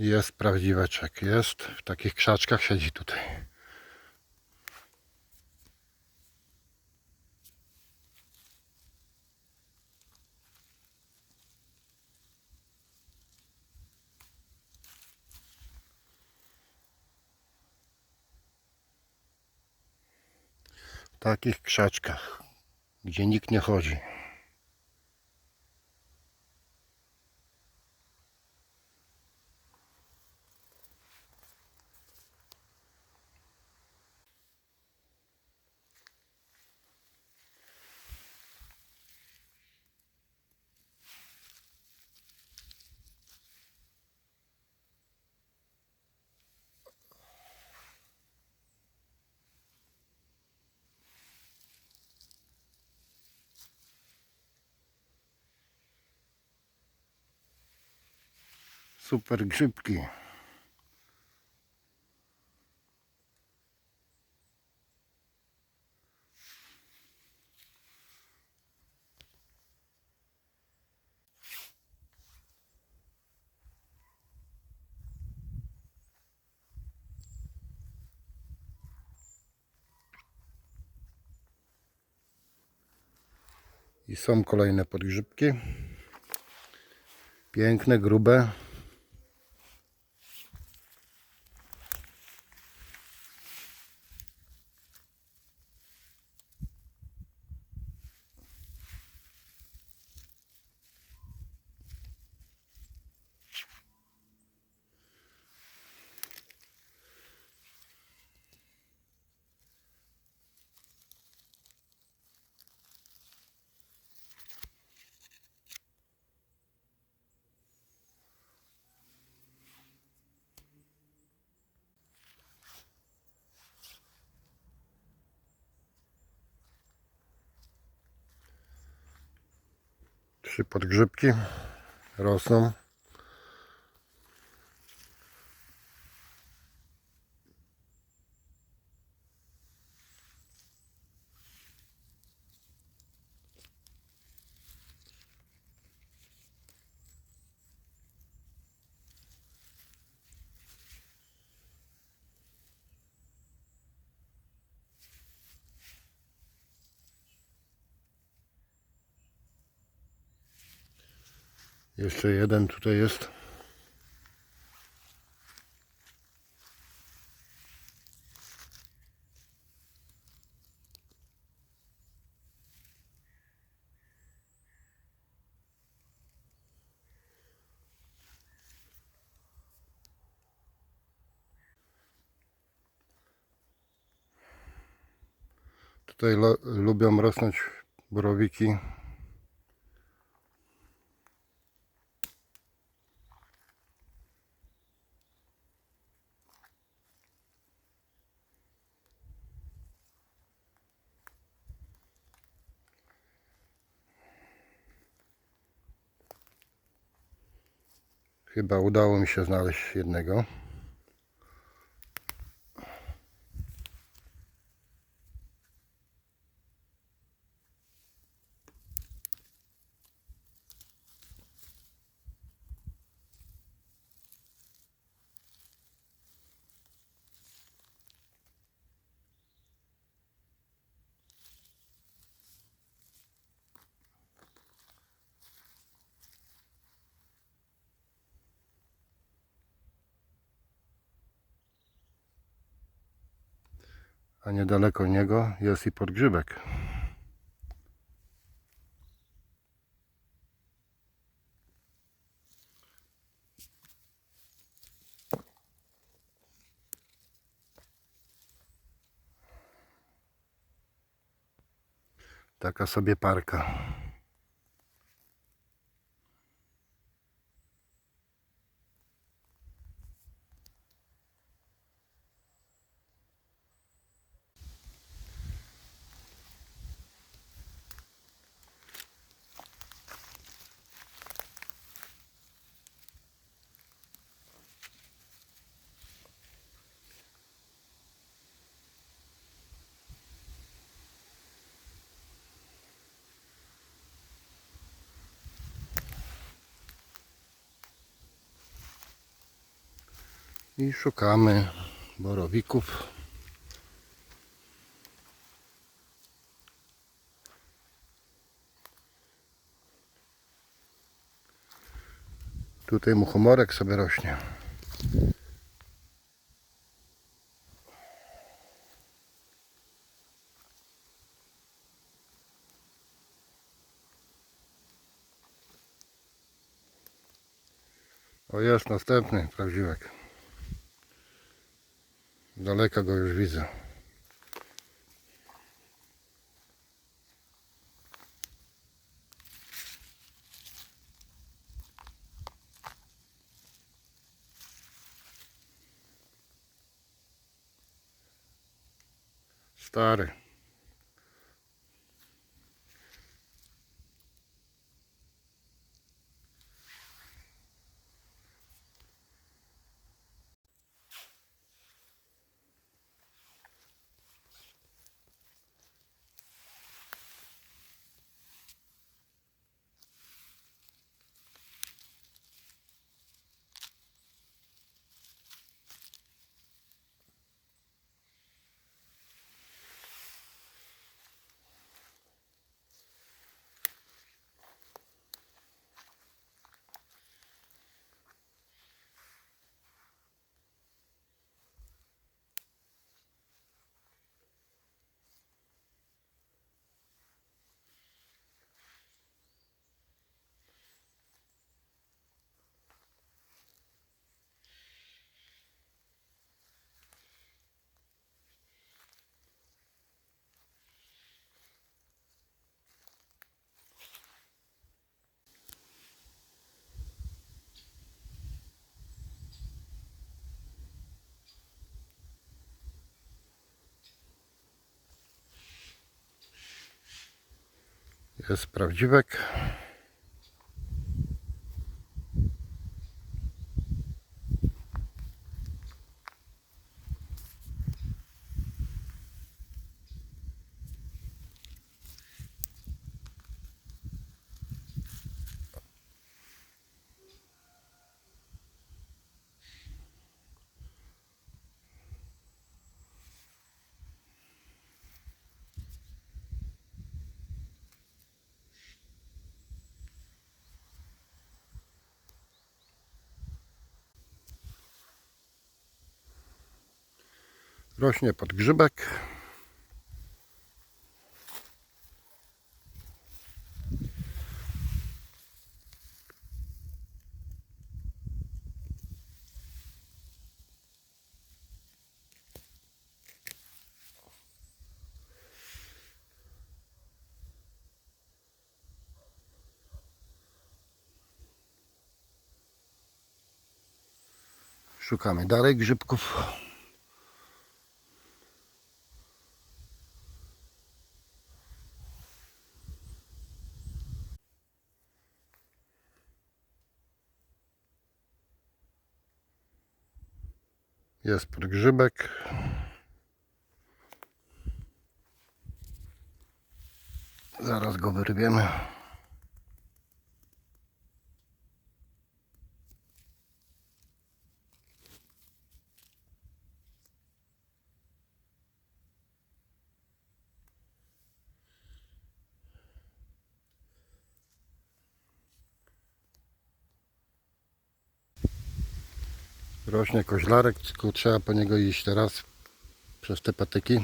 Jest prawdziweczek, jest. W takich krzaczkach siedzi tutaj. W takich krzaczkach, gdzie nikt nie chodzi. Super grzybki. I są kolejne podgrzybki. Piękne, grube. Podgrzybki rosną. Jeszcze jeden tutaj jest. Tutaj lubią rosnąć borowiki Chyba udało mi się znaleźć jednego. A niedaleko niego jest i podgrzybek. Taka sobie parka. I szukamy borowików. Tutaj muchomorek sobie rośnie. O jest następny prawdziwek. Daleka go już widzę. Stary. Jest prawdziwek. Rośnie pod grzybek. Szukamy dalej grzybków. Jest podgrzybek. Zaraz go wyrwiemy. Rośnie koźlarek, tylko trzeba po niego iść teraz przez te patyki.